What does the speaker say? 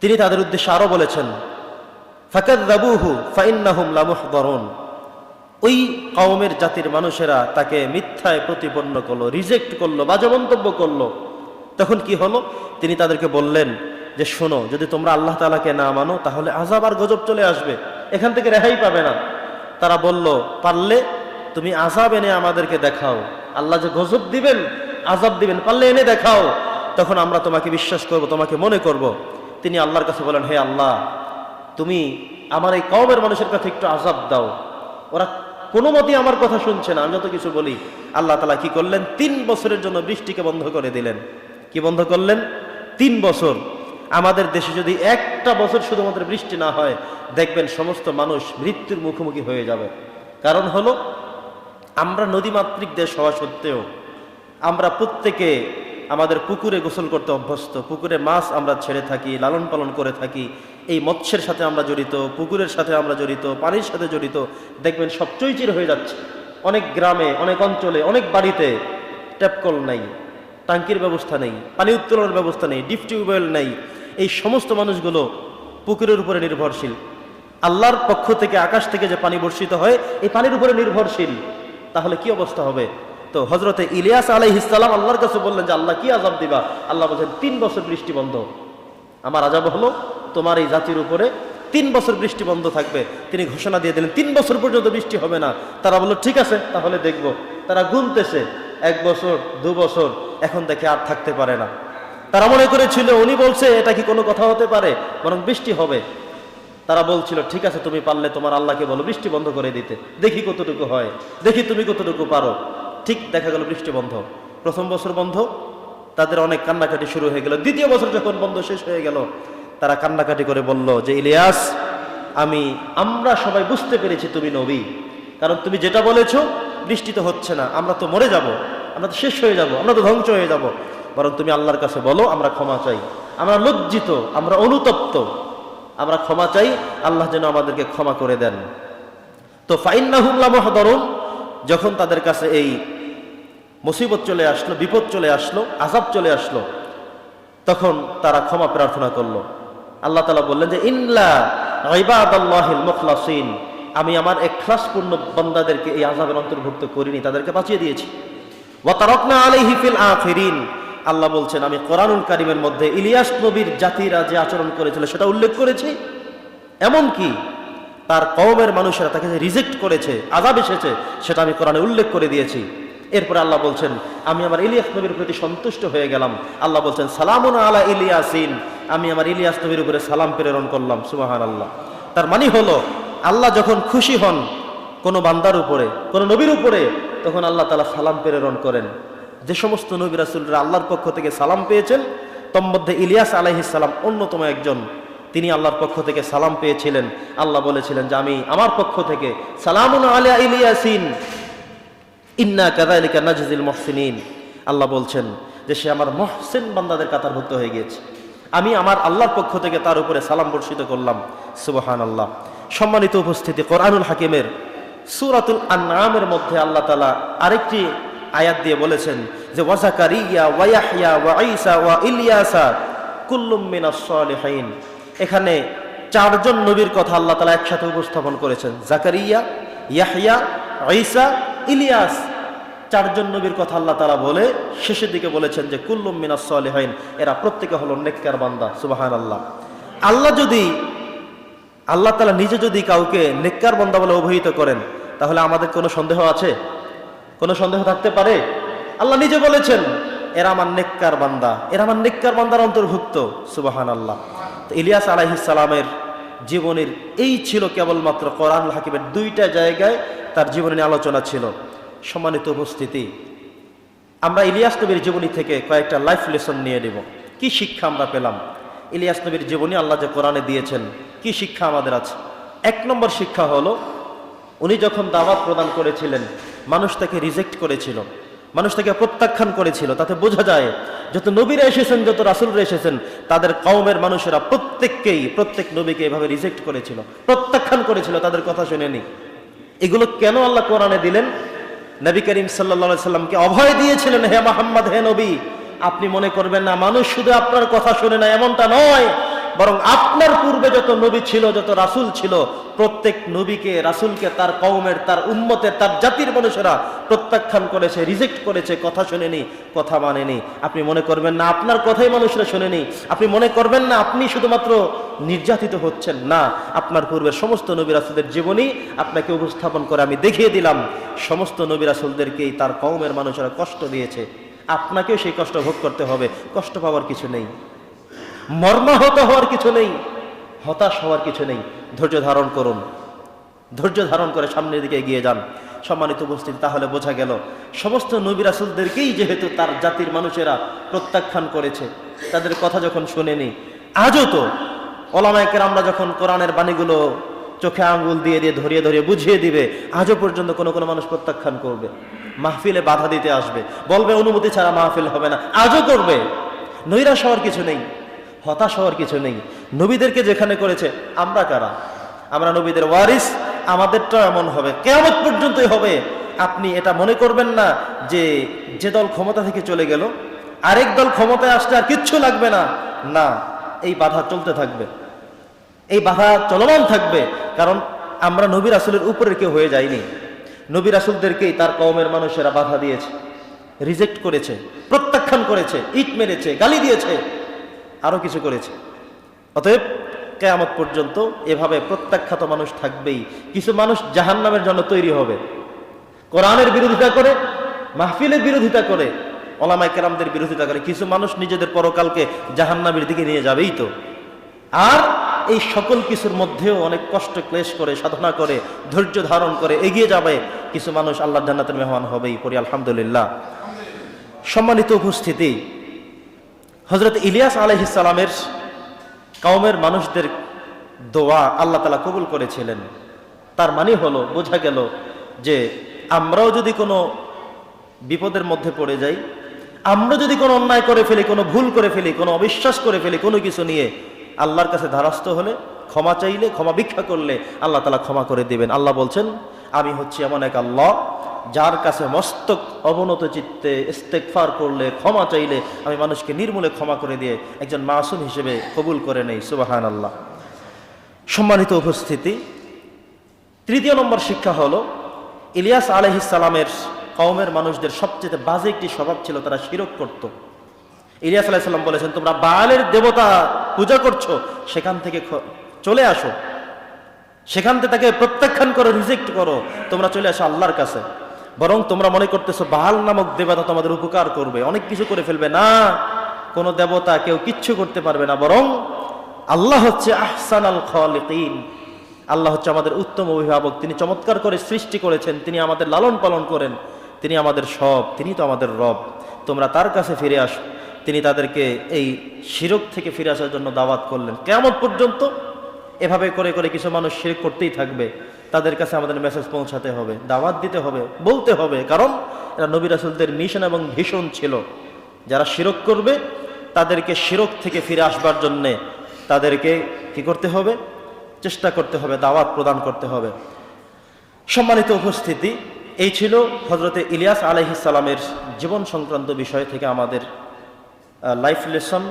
তিনি তাদের উদ্দেশ্যে আরও বলেছেন ওই কওমের জাতির মানুষেরা তাকে মিথ্যায় প্রতিপন্ন করল, রিজেক্ট করল, বাজে মন্তব্য করল। তখন কি হলো? তিনি তাদেরকে বললেন যে, শোনো, যদি তোমরা আল্লাহ তালাকে না মানো, তাহলে আজাব আর গজব চলে আসবে। এখান থেকে রেহাই পাবে না। তারা বলল, পারলে তুমি আজাব এনে আমাদেরকে দেখাও। আল্লাহ যে গজব দিবেন আজাব দিবেন, পারলে এনে দেখাও। তখন আমরা তোমাকে বিশ্বাস করব, তোমাকে মনে করব। তিনি আল্লাহর কাছে বলেন, হে আল্লাহ, তুমি আমার এই কওমের মানুষের কাছে একটু আজাব দাও। ওরা কোনো মতেই আমার কথা শুনছে না। আমি যত কিছু বলি, আল্লাহ তালা কি করলেন? তিন বছরের জন্য বৃষ্টিকে বন্ধ করে দিলেন। কি বন্ধ করলেন? তিন বছর। আমাদের দেশে যদি একটা বছর শুধুমাত্র বৃষ্টি না হয়, দেখবেন সমস্ত মানুষ মৃত্যুর মুখোমুখি হয়ে যাবে। কারণ হলো, আমরা নদীমাতৃক দেশ হওয়া সত্ত্বেও, আমরা প্রত্যেকে আমাদের পুকুরে গোসল করতে অভ্যস্ত। পুকুরে মাছ আমরা ছেড়ে থাকি, লালন পালন করে থাকি। এই মৎস্যের সাথে আমরা জড়িত, পুকুরের সাথে আমরা জড়িত, পানির সাথে জড়িত। দেখবেন সব চৈচির হয়ে যাচ্ছে। অনেক গ্রামে, অনেক অঞ্চলে, অনেক বাড়িতে ট্যাপকল নাই টাঙ্কির ব্যবস্থা নেই, পানি উত্তোলনের ব্যবস্থা নেই, ডিপ টিউবওয়েল নেই। এই সমস্ত মানুষগুলো পুকুরের উপরে নির্ভরশীল। আল্লাহর পক্ষ থেকে, আকাশ থেকে যে পানি বর্ষিত হয়, এই পানির উপরে নির্ভরশীল। তাহলে কি অবস্থা হবে? তো হজরতে ইলিয়াস আলাইহিসাল্লাম আল্লাহর কাছে বললেন যে, আল্লাহ, কি আজাব দিবা? আল্লাহ বলছেন, তিন বছর বৃষ্টি বন্ধ। আমার আজাব হলো তোমার এই জাতির উপরে তিন বছর বৃষ্টি বন্ধ থাকবে। তিনি ঘোষণা দিয়ে দিলেন, তিন বছর পর্যন্ত বৃষ্টি হবে না। তারা বলল, ঠিক আছে, তাহলে দেখব। তারা গুনতেছে, এক বছর, দু বছর, এখন দেখে আর থাকতে পারে না। তারা মনে করেছিল, উনি বলছে, এটা কি কোনো কথা হতে পারে? বরং বৃষ্টি হবে। তারা বলছিল, ঠিক আছে, তুমি পারলে তোমার আল্লাহকে বলো, বৃষ্টি বন্ধ করে দিতে। দেখি কতটুকু হয়। দেখি তুমি কতটুকু পারো। ঠিক দেখা গেল বৃষ্টি বন্ধ। প্রথম বছর বন্ধ, তাদের অনেক কান্নাকাটি শুরু হয়ে গেল। দ্বিতীয় বছর যখন বন্ধ শেষ হয়ে গেল, তারা কান্নাকাটি করে বলল যে, ইলিয়াস, আমি, আমরা সবাই বুঝতে পেরেছি তুমি নবী। কারণ তুমি যেটা বলেছ, বৃষ্টি তো হচ্ছে না, আমরা তো মরে যাব, আমরা তো শেষ হয়ে যাব, আমরা তো ধ্বংস হয়ে যাব। বরং তুমি আল্লাহর কাছে বলো, আমরা ক্ষমা চাই। আমরা লজ্জিত, আমরা অনুতপ্ত। আমরা ক্ষমা চাই, আল্লাহ যেন আমাদেরকে ক্ষমা করে দেন। তো ফাইন্নাহুল্লাহ মহদরম যখন তাদের কাছে এই মুসিবত চলে আসলো, বিপদ চলে আসলো আজাব চলে আসলো। তখন তারা ক্ষমা প্রার্থনা করল। আল্লাহ তালা বললেন যে ইনলা ইবাদাল্লাহিল মুখলাসিন। আমি আমার এখলাসপূর্ণ বন্দাদেরকে এই আজাবের অন্তর্ভুক্ত করিনি, তাদেরকে বাঁচিয়ে দিয়েছি। ওয়াতারকনা আলাইহি ফিল আল্লাহ বলছেন, আমি কোরআনুল কারিমের মধ্যে ইলিয়াস নবীর জাতিরা যে আচরণ করেছিল সেটা উল্লেখ করেছি। এমনকি তার কওমের মানুষেরা তাকে রিজেক্ট করেছে আজাব এসেছে, সেটা আমি কোরআনে উল্লেখ করে দিয়েছি। এরপরে আল্লাহ বলছেন, আমি আমার ইলিয়াস নবীর প্রতি সন্তুষ্ট হয়ে গেলাম। আল্লাহ বলছেন, সালামুন আলা ইলিয়াসিন। আমি আমার ইলিয়াস নবীর উপরে সালাম প্রেরণ করলাম সুবাহান আল্লাহ তার মানে হলো, আল্লাহ যখন খুশি হন কোনো বান্দার উপরে, কোনো নবীর উপরে, তখন আল্লাহ তালা সালাম প্রেরণ করেন। যে সমস্ত নবী রাসুলরা আল্লাহর পক্ষ থেকে সালাম পেয়েছেন, তন্মধ্যে ইলিয়াস আলাইহিসাল্লাম অন্যতম একজন, তিনি আল্লাহর পক্ষ থেকে সালাম পেয়েছিলেন। আল্লাহ বলেছিলেন যে, আমি আমার পক্ষ থেকে সালামুন আলিয়া ইলিয়াসিন। ইন্না কাদালিকা নাজিল মহসিনিন। আল্লাহ বলছেন যে সে আমার মহসিন বান্দাদের কাতারভুক্ত হয়ে গিয়েছে। আমি আমার আল্লাহর পক্ষ থেকে তার উপরে সালাম বর্ষিত করলাম। সুবহান আল্লাহ সম্মানিত উপস্থিতি, কোরআনুল হাকিমের সুরাতুল আনামের মধ্যে আল্লাহ তালা আরেকটি আয়াত দিয়ে বলেছেন যে ওয়াজাকারিয়া ওয়াইয়া ওয়া ঈসা ওয়া ইলিয়াসা কুল্লুম এখানে চারজন নবীর কথা আল্লাহ তালা একসাথে উপস্থাপন করেছেন। জাকারিয়া ইয়াহিয়া, ঈসা ইলিয়াস, চারজন নবীর কথা আল্লাহ তালা বলে, শেষের দিকে বলেছেন যে, কুল্লুম মিনাস সালিহিন এরা প্রত্যেকে হলো নেককার বান্দা সুবাহান আল্লাহ আল্লাহ যদি, আল্লাহ তালা নিজে যদি কাউকে নেককার বান্দা বলে অভিহিত করেন, তাহলে আমাদের কোনো সন্দেহ আছে? কোনো সন্দেহ থাকতে পারে? আল্লাহ নিজে বলেছেন, এরা আমার নেককার বান্দা, এরা আমার নেককার বান্দার অন্তর্ভুক্ত সুবাহান আল্লাহ তো ইলিয়াস আলাইহিসালামের জীবনের এই ছিল কেবলমাত্র কোরআন হাকিমের দুইটা জায়গায় তার জীবনে আলোচনা ছিল। সম্মানিত উপস্থিতি। আমরা ইলিয়াস নবীর জীবনী থেকে কয়েকটা লাইফ লেসন নিয়ে নেব। কি শিক্ষা আমরা পেলাম? ইলিয়াস নবীর জীবনী আল্লাহ যে কোরআনে দিয়েছেন, কি শিক্ষা আমাদের আছে? এক নম্বর শিক্ষা হলো, উনি যখন দাওয়াত প্রদান করেছিলেন, মানুষ তাকে রিজেক্ট করেছিল, মানুষ তাকে প্রত্যাখ্যান করেছিল, তাতে বোঝা যায় যত নবীরা এসেছেন, যত রাসুলরা এসেছেন, তাদের কওমের মানুষেরা প্রত্যেককেই, প্রত্যেক নবীকে এভাবে রিজেক্ট করেছিল, প্রত্যাখ্যান করেছিল, তাদের কথা শুনেনি। এগুলো কেন আল্লাহ কোরআনে দিলেন? নবী করিম সাল্লা সাল্লামকে অভয় দিয়েছিলেন, হে মোহাম্মদ, হে নবী, আপনি মনে করবেন না, মানুষ শুধু আপনার কথা শুনে না, এমনটা নয়। বরং আপনার পূর্বে যত নবী ছিল, যত রাসূল ছিল, প্রত্যেক নবীকে, রাসুলকে, তার কওমের, তার উম্মতের, তার জাতির মানুষেরা প্রত্যাখ্যান করেছে, রিজেক্ট করেছে, কথা শুনেনি, কথা মানেনি। আপনি মনে করবেন না, আপনার কথাই মানুষরা শুনেনি। আপনি মনে করবেন না, আপনি শুধুমাত্র নির্যাতিত হচ্ছেন না। আপনার পূর্বের সমস্ত নবী রাসূলদের জীবনী আপনাকে উপস্থাপন করে আমি দেখিয়ে দিলাম। সমস্ত নবী রাসূলদেরকেই তার কওমের মানুষেরা কষ্ট দিয়েছে। আপনাকেও সেই কষ্ট ভোগ করতে হবে। কষ্ট পাওয়ার কিছু নেই। মর্মাহত হওয়ার কিছু নেই। হতাশ হওয়ার কিছু নেই। ধৈর্য ধারণ করুন। ধৈর্য ধারণ করে সামনের দিকে এগিয়ে যান। সম্মানিত উপস্থিতি, তাহলে বোঝা গেল, সমস্ত নবী রাসূলদেরকেই যেহেতু তার জাতির মানুষেরা প্রত্যাখ্যান করেছে, তাদের কথা যখন শুনেনি, আজও তো ওলামায়কের আমরা যখন কোরআনের বাণীগুলো চোখে আঙ্গুল দিয়ে দিয়ে ধরিয়ে ধরিয়ে বুঝিয়ে দিবে, আজও পর্যন্ত কোনো কোনো মানুষ প্রত্যাখ্যান করবে, মাহফিলে বাধা দিতে আসবে, বলবে অনুমতি ছাড়া মাহফিল হবে না, আজও করবে। নৈরাশ হওয়ার কিছু নেই, হতাশ হওয়ার কিছু নেই। নবীদেরকে যেখানে করেছে, আমরা কারা? আমরা নবীদের ওয়ারিস আমাদেরটা এমন হবে। কেমন পর্যন্তই হবে। আপনি এটা মনে করবেন না যে যে দল ক্ষমতা থেকে চলে গেল, আরেক দল ক্ষমতায় আসতে আর কিচ্ছু লাগবে না। না। এই বাধা চলতে থাকবে। এই বাধা চলমান থাকবে, কারণ আমরা নবী রাসুলের উপরের কেউ হয়ে যাইনি। নবী রাসুলদেরকেই তার কওমের মানুষেরা বাধা দিয়েছে রিজেক্ট করেছে, প্রত্যাখ্যান করেছে, ইট মেরেছে, গালি দিয়েছে, আরও কিছু করেছে। অতএব কেয়ামত পর্যন্ত এভাবে প্রত্যাখ্যাত মানুষ থাকবেই। কিছু মানুষ জাহান্নামের জন্য তৈরি হবে। কোরআনের বিরোধিতা করে, মাহফিলের বিরোধিতা করে ওলামাই কেরামদের বিরোধিতা করে, কিছু মানুষ নিজেদের পরকালকে জাহান্নামের দিকে নিয়ে যাবেই তো। আর এই সকল কিছুর মধ্যেও অনেক কষ্ট ক্লেশ করে, সাধনা করে, ধৈর্য ধারণ করে এগিয়ে যাবে। কিছু মানুষ আল্লাহ জান্নাতের মেহমান হবেই পড়ি, আলহামদুলিল্লাহ। সম্মানিত উপস্থিতি হজরত ইলিয়াস আলহিসালামের কওমের মানুষদের দোয়া আল্লাহ তালা কবুল করেছিলেন। তার মানে হলো, বোঝা গেল যে আমরাও যদি কোনো বিপদের মধ্যে পড়ে যাই আমরা যদি কোনো অন্যায় করে ফেলি, কোনো ভুল করে ফেলি, কোনো অবিশ্বাস করে ফেলি, কোনো কিছু নিয়ে, আল্লাহর কাছে ধারাস্ত হলে, ক্ষমা চাইলে, ক্ষমা ভিক্ষা করলে আল্লাহ তালা ক্ষমা করে দিবেন। আল্লাহ বলছেন, আমি হচ্ছি এমন এক আল্লাহ যার কাছে মস্তক অবনত চিত্তে ইস্তেকফার করলে, ক্ষমা চাইলে আমি মানুষকে নির্মূলে ক্ষমা করে দিয়ে একজন মাসুম হিসেবে কবুল করে নেই। সুবাহান আল্লাহ সম্মানিত উপস্থিতি, তৃতীয় নম্বর শিক্ষা হলো, ইলিয়াস আলহিসালামের কওমের মানুষদের সবচেয়ে বাজে একটি স্বভাব ছিল তারা শিরক করত। ইলিয়াস আলাইসাল্লাম বলেছেন, তোমরা বালের দেবতা পূজা করছ, সেখান থেকে চলে আসো। সেখান থেকে তাকে প্রত্যাখ্যান করো, রিজেক্ট করো। তোমরা চলে আসো আল্লাহর কাছে। বরং তোমরা মনে করতেছো বাল নামক দেবতা তোমাদের উপকার করবে। অনেক কিছু করে ফেলবে। না, কোনো দেবতা কেউ কিচ্ছু করতে পারবে না। বরং আল্লাহ হচ্ছে আহসান আল খালিকিন। আল্লাহ হচ্ছে আমাদের উত্তম অভিভাবক। তিনি চমৎকার করে সৃষ্টি করেছেন। তিনি আমাদের লালন পালন করেন। তিনি আমাদের সব, তিনি তো আমাদের রব। তোমরা তার কাছে ফিরে আসো। তিনি তাদেরকে এই শিরক থেকে ফিরে আসার জন্য দাওয়াত করলেন। কেমন পর্যন্ত এভাবে করে করে কিছু মানুষ শিরক করতেই থাকবে। তাদের কাছে আমাদের মেসেজ পৌঁছাতে হবে, দাওয়াত দিতে হবে, বলতে হবে। কারণ এরা নবী রাসুলদের মিশন এবং ভীষণ ছিল। যারা শিরক করবে, তাদেরকে শিরক থেকে ফিরে আসবার জন্যে তাদেরকে কি করতে হবে? চেষ্টা করতে হবে, দাওয়াত প্রদান করতে হবে। সম্মানিত উপস্থিতি এই ছিল হজরতে ইলিয়াস আলহিসালামের জীবন সংক্রান্ত বিষয় থেকে আমাদের লাইফ লেসন